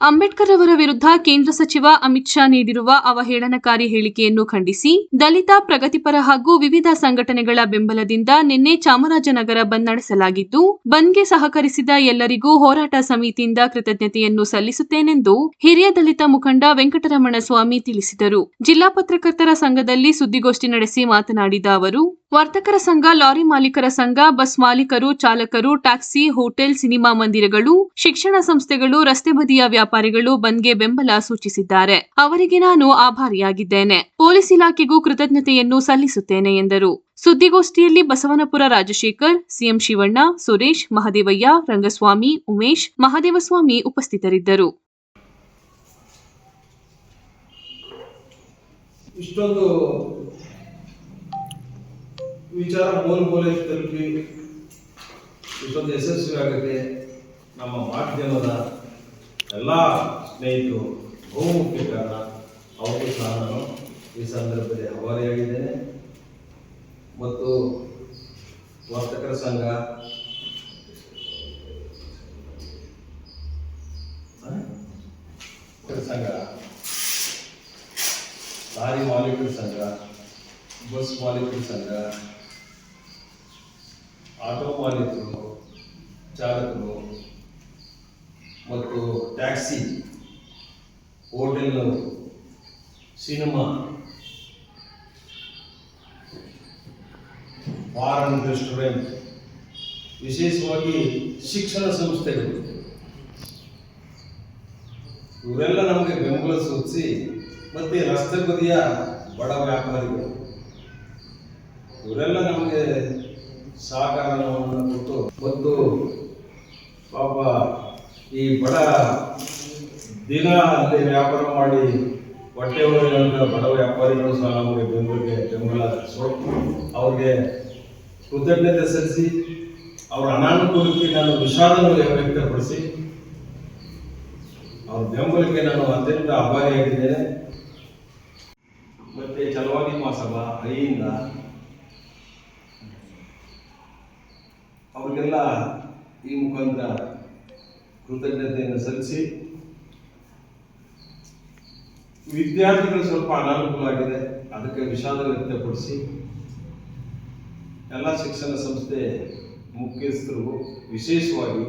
ಅಂಬೇಡ್ಕರ್ ಅವರ ವಿರುದ್ಧ ಕೇಂದ್ರ ಸಚಿವ ಅಮಿತ್ ಶಾ ನೀಡಿರುವ ಅವಹೇಳನಕಾರಿ ಹೇಳಿಕೆಯನ್ನು ಖಂಡಿಸಿ, ದಲಿತ ಪ್ರಗತಿಪರ ಹಾಗೂ ವಿವಿಧ ಸಂಘಟನೆಗಳ ಬೆಂಬಲದಿಂದ ನಿನ್ನೆ ಚಾಮರಾಜನಗರ ಬಂದ್ ನಡೆಸಲಾಗಿದ್ದು, ಬಂದ್ಗೆ ಸಹಕರಿಸಿದ ಎಲ್ಲರಿಗೂ ಹೋರಾಟ ಸಮಿತಿಯಿಂದ ಕೃತಜ್ಞತೆಯನ್ನು ಸಲ್ಲಿಸುತ್ತೇನೆಂದು ಹಿರಿಯ ದಲಿತ ಮುಖಂಡ ವೆಂಕಟರಮಣ ಸ್ವಾಮಿ ತಿಳಿಸಿದರು. ಜಿಲ್ಲಾ ಪತ್ರಕರ್ತರ ಸಂಘದಲ್ಲಿ ಸುದ್ದಿಗೋಷ್ಠಿ ನಡೆಸಿ ಮಾತನಾಡಿದ ಅವರು ವರ್ತಕರ ಸಂಘ, ಲಾರಿ ಮಾಲೀಕರ ಸಂಘ, ಬಸ್ ಮಾಲೀಕರು, ಚಾಲಕರು, ಟ್ಯಾಕ್ಸಿ, ಹೋಟೆಲ್, ಸಿನಿಮಾ ಮಂದಿರಗಳು, ಶಿಕ್ಷಣ ಸಂಸ್ಥೆಗಳು, ರಸ್ತೆ ಬದಿಯ ವ್ಯಾಪಾರಿಗಳು ಬಂದ್ಗೆ ಬೆಂಬಲ ಸೂಚಿಸಿದ್ದಾರೆ. ಅವರಿಗೆ ನಾನು ಆಭಾರಿಯಾಗಿದ್ದೇನೆ. ಪೊಲೀಸ್ ಇಲಾಖೆಗೂ ಕೃತಜ್ಞತೆಯನ್ನು ಸಲ್ಲಿಸುತ್ತೇನೆ ಎಂದರು. ಸುದ್ದಿಗೋಷ್ಠಿಯಲ್ಲಿ ಬಸವನಪುರ ರಾಜಶೇಖರ್, ಸಿಎಂ ಶಿವಣ್ಣ, ಸುರೇಶ್, ಮಹದೇವಯ್ಯ, ರಂಗಸ್ವಾಮಿ, ಉಮೇಶ್, ಮಹದೇವಸ್ವಾಮಿ ಉಪಸ್ಥಿತರಿದ್ದರು. ಇಷ್ಟೊಂದು ವಿಚಾರ ಮೂಲ ಮೂಲೆ ತಲುಪಿ, ಇಷ್ಟೊಂದು ಯಶಸ್ವಿ ಆಗುತ್ತೆ ನಮ್ಮ ಮಾಧ್ಯಮದ ಎಲ್ಲ ಸ್ನೇಹಿತರು ಬಹುಮುಖ್ಯ ಕಾರಣ ಅವರಿಗೂ ಸಹ ನಾನು ಈ ಸಂದರ್ಭದಲ್ಲಿ ಆಭಾರಿಯಾಗಿದ್ದೇನೆ ಮತ್ತು ವರ್ತಕರ ಸಂಘ ಸಂಘ ಲಾರಿ ಮಾಲೀಕರ ಸಂಘ, ಬಸ್ ಮಾಲೀಕರ ಸಂಘ ಆಟೋ ಮಾಲೀಕರು ಚಾಲಕರು ಮತ್ತು ಟ್ಯಾಕ್ಸಿ ಹೋಟೆಲ್ನವರು ಸಿನಿಮಾ ಬಾರ್ ಅಂಡ್ ರೆಸ್ಟೋರೆಂಟ್, ವಿಶೇಷವಾಗಿ ಶಿಕ್ಷಣ ಸಂಸ್ಥೆಗಳು. ಇವರೆಲ್ಲ ನಮಗೆ ಬೆಂಬಲ ಸೂಚಿಸಿ ಮತ್ತೆ ರಸ್ತೆ ಬದಿಯ ಬಡ ವ್ಯಾಪಾರಿಗಳು. ಇವರೆಲ್ಲ ನಮಗೆ ಸಹಕಾರವನ್ನು ಕೊಟ್ಟು ಮತ್ತು ಪಾಪ ಈ ಬಡ ದಿನ ಅಲ್ಲಿ ವ್ಯಾಪಾರ ಮಾಡಿ ಹೊಟ್ಟೆ ಹೊರೆಯುವಂಥ ಬಡ ವ್ಯಾಪಾರಿಗಳು ಸಹ ನಮಗೆ ಬೆಂಬಲಕ್ಕೆ ಬೆಂಬಲ ಸೊಪ್ಪು ಅವ್ರಿಗೆ ಕೃತಜ್ಞತೆ ಸಲ್ಲಿಸಿ ಅವರ ಅನಾನುಕೂಲಕ್ಕೆ ನಾನು ವಿಷಾದವನ್ನು ವ್ಯಕ್ತಪಡಿಸಿ ಅವ್ರ ಬೆಂಬಲಕ್ಕೆ ನಾನು ಅತ್ಯಂತ ಆಭಾರಿಯಾಗಿದ್ದೇನೆ. ಮತ್ತೆ ಚಲವಾಗಿ ಮಹಾಸಭಾ ಐಯಿಂದ ಅವ್ರಿಗೆಲ್ಲ ಈ ಮುಖಾಂತರ ಕೃತಜ್ಞತೆಯನ್ನು ಸಲ್ಲಿಸಿ ವಿದ್ಯಾರ್ಥಿಗಳು ಸ್ವಲ್ಪ ಅನಾನುಕೂಲ ಆಗಿದೆ ಅದಕ್ಕೆ ವಿಷಾದ ವ್ಯಕ್ತಪಡಿಸಿ ಎಲ್ಲ ಶಿಕ್ಷಣ ಸಂಸ್ಥೆ ಮುಖ್ಯಸ್ಥರು ವಿಶೇಷವಾಗಿ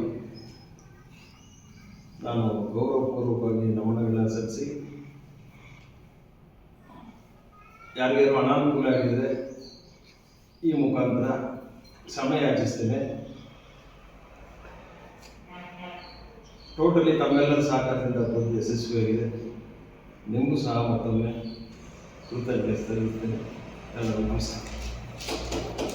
ನಾನು ಗೌರವಪೂರ್ವಕವಾಗಿ ನಮನಗಳನ್ನು ಸಲ್ಲಿಸಿ ಯಾರಿಗೇನು ಅನಾನುಕೂಲ ಆಗಿದೆ ಈ ಮುಖಾಂತರ ಸಮಯ ಯಾಚಿಸ್ತೇನೆ ಟೋಟಲಿ ತಮ್ಮೆಲ್ಲರ ಸಹಕಾರದಿಂದ ಅದೊಂದು ಯಶಸ್ವಿಯಾಗಿದೆ ನಿಮಗೂ ಸಹ ಮತ್ತೊಮ್ಮೆ ಕೃತಜ್ಞತೆ ಸಲ್ಲಿಸುತ್ತೇನೆ ಎಲ್ಲರಿಗೂ ನಮಸ್ಕಾರ.